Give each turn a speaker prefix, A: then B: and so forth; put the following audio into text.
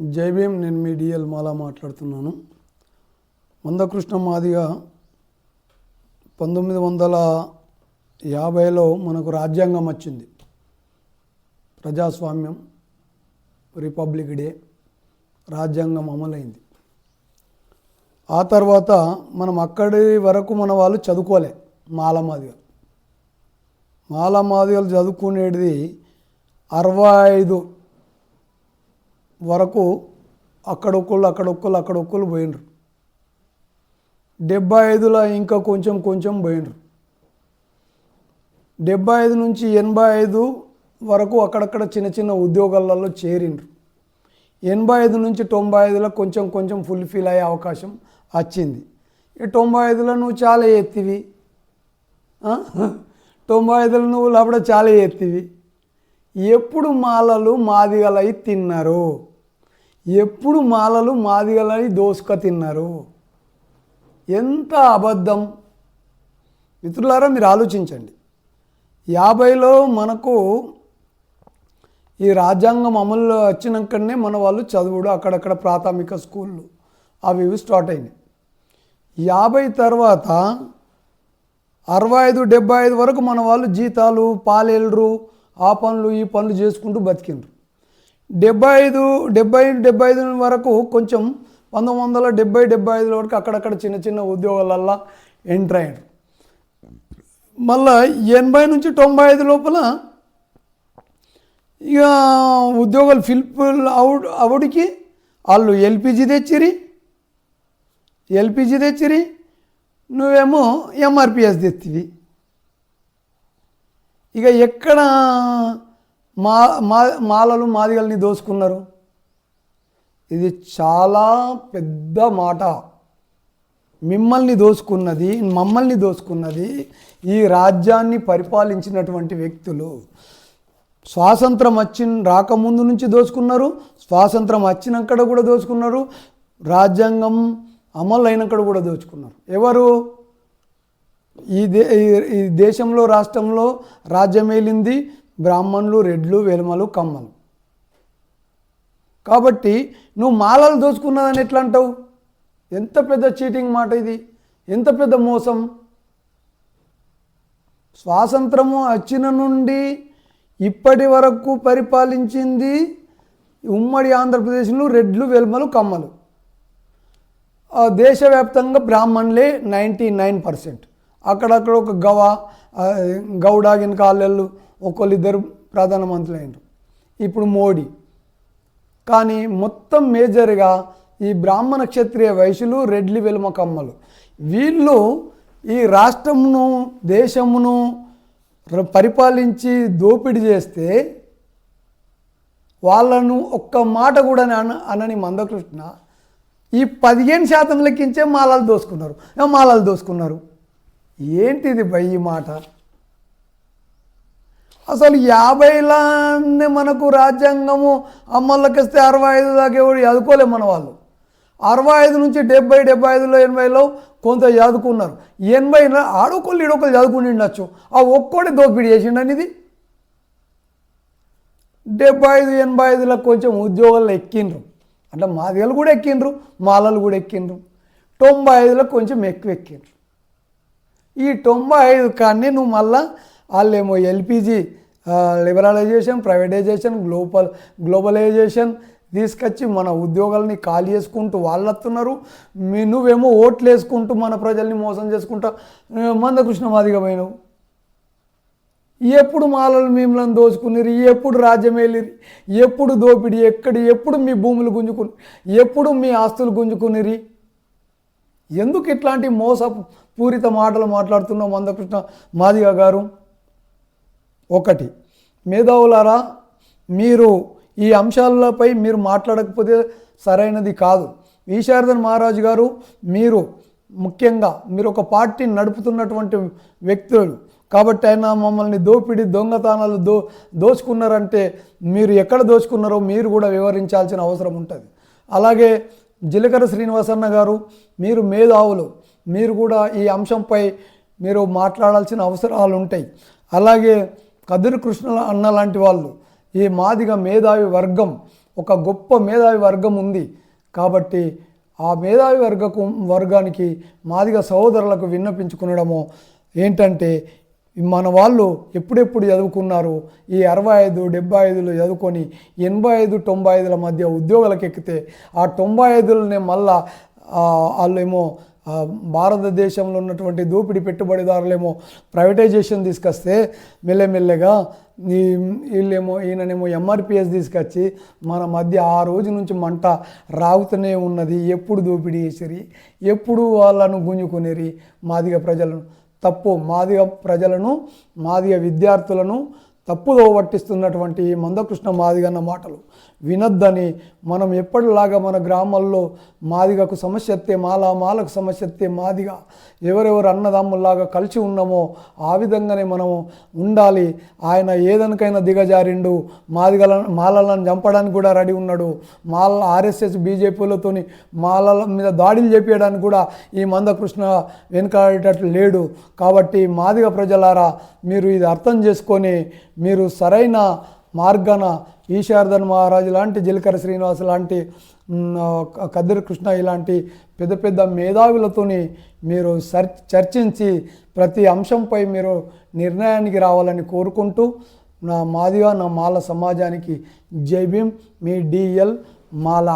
A: జై భీమ్ నేను మీ డిఎల్ మాలా మాట్లాడుతున్నాను. మందకృష్ణ మాదిగా పంతొమ్మిది వందల యాభైలో మనకు రాజ్యాంగం వచ్చింది. ప్రజాస్వామ్యం రిపబ్లిక్ డే రాజ్యాంగం అమలైంది. ఆ తర్వాత మనం అక్కడి వరకు మన వాళ్ళు చదువుకోలే మాల మాదిగా. మాల మాదిగలు చదువుకునేది అరవై ఐదు వరకు అక్కడొక్కళ్ళు అక్కడొక్కళ్ళు అక్కడొక్కళ్ళు పోయినరు డెబ్బై ఐదులో ఇంకా కొంచెం కొంచెం పోయినరు డెబ్బై ఐదు నుంచి ఎనభై ఐదు వరకు అక్కడక్కడ చిన్న చిన్న ఉద్యోగాలలో చేరిండ్రు. ఎనభై ఐదు నుంచి తొంభై ఐదులో కొంచెం కొంచెం ఫుల్ఫిల్ అయ్యే అవకాశం వచ్చింది. ఈ తొంభై ఐదులో నువ్వు చాలా ఎత్తివి. తొంభై ఐదులో నువ్వు లోపల చాలా ఎత్తివి. ఎప్పుడు మాలలు మాదిగలై తిన్నారు. ఎప్పుడు మాలలు మాదిగలని దోసుక తిన్నారు? ఎంత అబద్ధం? మిత్రులారా మీరు ఆలోచించండి. యాభైలో మనకు ఈ రాజ్యాంగం అమల్లో వచ్చినాకనే మన వాళ్ళు చదువుడు అక్కడక్కడ ప్రాథమిక స్కూళ్ళు అవి ఇవి స్టార్ట్ అయినాయి. యాభై తర్వాత అరవై ఐదు డెబ్బై ఐదు వరకు మన వాళ్ళు జీతాలు పాలేళ్ళు ఆ పనులు ఈ పనులు చేసుకుంటూ బతికిండ్రు. డెబ్బై ఐదు డెబ్బై డెబ్బై ఐదు వరకు కొంచెం పంతొమ్మిది వందల డెబ్బై డెబ్బై ఐదు వరకు అక్కడక్కడ చిన్న చిన్న ఉద్యోగాలల్లో ఎంటర్ అయ్యారు. మళ్ళా ఎనభై నుంచి తొంభై ఐదు లోపల ఇక ఉద్యోగాలు ఫిల్ఫిల్ అవుడు అవుడికి వాళ్ళు ఎల్పిజి తెచ్చిరి ఎల్పిజి తెచ్చిరి నువ్వేమో ఎంఆర్పిఎస్ తెచ్చివి ఇక ఎక్కడ మా మా మాలలు మాదిగల్ని దోసుకున్నారు. ఇది చాలా పెద్ద మాట. మిమ్మల్ని దోసుకున్నది మమ్మల్ని దోసుకున్నది ఈ రాజ్యాన్ని పరిపాలించినటువంటి వ్యక్తులు. స్వాతంత్రం వచ్చిన రాకముందు నుంచి దోచుకున్నారు స్వాతంత్రం వచ్చినక్కడ కూడా దోచుకున్నారు రాజ్యాంగం అమలు అయినక్కడ కూడా దోచుకున్నారు. ఎవరు? ఈ దే ఈ- ఈ దేశంలో రాష్ట్రంలో రాజ్యం ఏలింది బ్రాహ్మణులు రెడ్లు వెలుమలు కమ్మలు. కాబట్టి నువ్వు మాలలు దోచుకున్నదని ఎట్లా అంటావు? ఎంత పెద్ద చీటింగ్ మాట ఇది? ఎంత పెద్ద మోసం? స్వాతంత్రము వచ్చిన నుండి ఇప్పటి వరకు పరిపాలించింది ఉమ్మడి ఆంధ్రప్రదేశ్లో రెడ్లు వెల్మలు కమ్మలు. దేశవ్యాప్తంగా బ్రాహ్మణులే నైంటీ నైన్ పర్సెంట్. అక్కడక్కడ ఒక గవ గౌడాగిన కాళ్ళళ్ళు ఒకళ్ళిద్దరు ప్రధానమంత్రులు అయినారు ఇప్పుడు మోడీ. కానీ మొత్తం మేజర్గా ఈ బ్రాహ్మణ క్షత్రియ వయసులు రెడ్లి వెలుమ కమ్మలు. వీళ్ళు ఈ రాష్ట్రమును దేశమును పరిపాలించి దోపిడీ చేస్తే వాళ్ళను ఒక్క మాట కూడా అన అనని మందకృష్ణ ఈ పదిహేను శాతం లెక్కించే మాలలు దోసుకున్నారు. మాలాలు మాలలు దోసుకున్నారు? ఏంటిది భయ్ ఈ మాట? అసలు యాభైలానే మనకు రాజ్యాంగము అమ్మలకిస్తే అరవై ఐదు దాకా ఎవరు చదువుకోలేము మన వాళ్ళు. అరవై ఐదు నుంచి డెబ్బై డెబ్బై ఐదులో ఎనభైలో కొంత చదువుకున్నారు ఎనభై ఆడొకళ్ళు ఇడొకళ్ళు చదువుకుని ఉండొచ్చు. ఆ ఒక్కడే దోపిడీ చేసిండని ఇది డెబ్బై ఐదు ఎనభై ఐదులో కొంచెం ఉద్యోగాలు ఎక్కిండ్రు. అంటే మాదిగలు కూడా ఎక్కిండ్రు మాలలు కూడా ఎక్కిండ్రు. తొంభై ఐదులో కొంచెం ఎక్కువ ఎక్కిండ్రు. ఈ తొంభై ఐదు కానీ నువ్వు మళ్ళా వాళ్ళేమో LPG liberalization privatization global globalization తీసుకొచ్చి మన ఉద్యోగాలని ఖాళీ చేసుకుంటూ వాళ్ళు వస్తున్నారు మీ నువ్వేమో ఓట్లు వేసుకుంటూ మన ప్రజల్ని మోసం చేసుకుంటా మందకృష్ణ మాదిగా పోయినావు. ఎప్పుడు మాలలు మిమ్మల్ని దోచుకున్నారు ఎప్పుడు రాజ్యం వెళ్ళిరి ఎప్పుడు దోపిడీ ఎక్కడి ఎప్పుడు మీ భూములు గుంజుకుని ఎప్పుడు మీ ఆస్తులు గుంజుకునిరి ఎందుకు ఇట్లాంటి మోసపూరిత మాటలు మాట్లాడుతున్నాం మందకృష్ణ మాదిగ గారు? ఒకటి. మేధావులారా మీరు ఈ అంశాలపై మీరు మాట్లాడకపోతే సరైనది కాదు. ఈశారదన్ మహారాజు గారు మీరు ముఖ్యంగా మీరు ఒక పార్టీని నడుపుతున్నటువంటి వ్యక్తులు. కాబట్టి ఆయన మమ్మల్ని దోపిడి దొంగతనాలు దో దోచుకున్నారంటే మీరు ఎక్కడ దోచుకున్నారో మీరు కూడా వివరించాల్సిన అవసరం ఉంటుంది. అలాగే జిలకర శ్రీనివాసన్న గారు మీరు మేధావులు. మీరు కూడా ఈ అంశంపై మీరు మాట్లాడాల్సిన అవసరాలు ఉంటాయి. అలాగే కదిరి కృష్ణుల అన్న లాంటి వాళ్ళు ఈ మాదిగ మేధావి వర్గం ఒక గొప్ప మేధావి వర్గం ఉంది. కాబట్టి ఆ మేధావి వర్గకు వర్గానికి మాదిగ సహోదరులకు విన్నపించుకునడము ఏంటంటే మన వాళ్ళు ఎప్పుడెప్పుడు చదువుకున్నారు ఈ అరవై ఐదు డెబ్బై ఐదులు చదువుకొని ఎనభై ఐదు తొంభై ఐదుల మధ్య ఉద్యోగాలకు ఎక్కితే ఆ తొంభై ఐదులనే మళ్ళా వాళ్ళేమో భారతదేశంలో ఉన్నటువంటి దోపిడీ పెట్టుబడిదారులేమో ప్రైవేటైజేషన్ తీసుకొస్తే మెల్లెమెల్లగా ఈ వీళ్ళేమో ఈయననేమో ఎంఆర్పిఎస్ తీసుకొచ్చి మన మధ్య ఆ రోజు నుంచి మంట రాగుతూనే ఉన్నది. ఎప్పుడు దోపిడీ చేసిరి? ఎప్పుడు వాళ్ళను గుంజుకునేరి? మాదిగ ప్రజలను తప్పు మాదిగ ప్రజలను మాదిగ విద్యార్థులను తప్పుదో వర్తిస్తున్నటువంటి మందకృష్ణ మాదిగన్న మాటలు వినొద్దని మనం ఎప్పటిలాగా మన గ్రామాల్లో మాదిగకు సమస్య ఎత్తే మాలా మాలకు సమస్య ఎత్తే మాదిగ ఎవరెవరు అన్నదమ్ముల్లాగా కలిసి ఉన్నామో ఆ విధంగానే మనము ఉండాలి. ఆయన ఏదనికైనా దిగజారిండు మాదిగల మాలలను చంపడానికి కూడా రెడీ ఉన్నాడు. మాల ఆర్ఎస్ఎస్ బీజేపీలతోని మాలల మీద దాడులు చేపించడానికి కూడా ఈ మందకృష్ణ వెనుకాడేటట్లు లేడు. కాబట్టి మాదిగ ప్రజలారా మీరు ఇది అర్థం చేసుకొని మీరు సరైన మార్గాన ఈశార్ధన్ మహారాజు లాంటి జీలకర్ర శ్రీనివాస్ లాంటి మ్, కద్దరి కృష్ణ ఇలాంటి పెద్ద పెద్ద మేధావులతోని మీరు సర్ చర్చించి ప్రతి అంశంపై మీరు నిర్ణయానికి రావాలని కోరుకుంటూ నా మాదిగా నా మాల సమాజానికి జై భీమ్. మీ డిఎల్ మాల.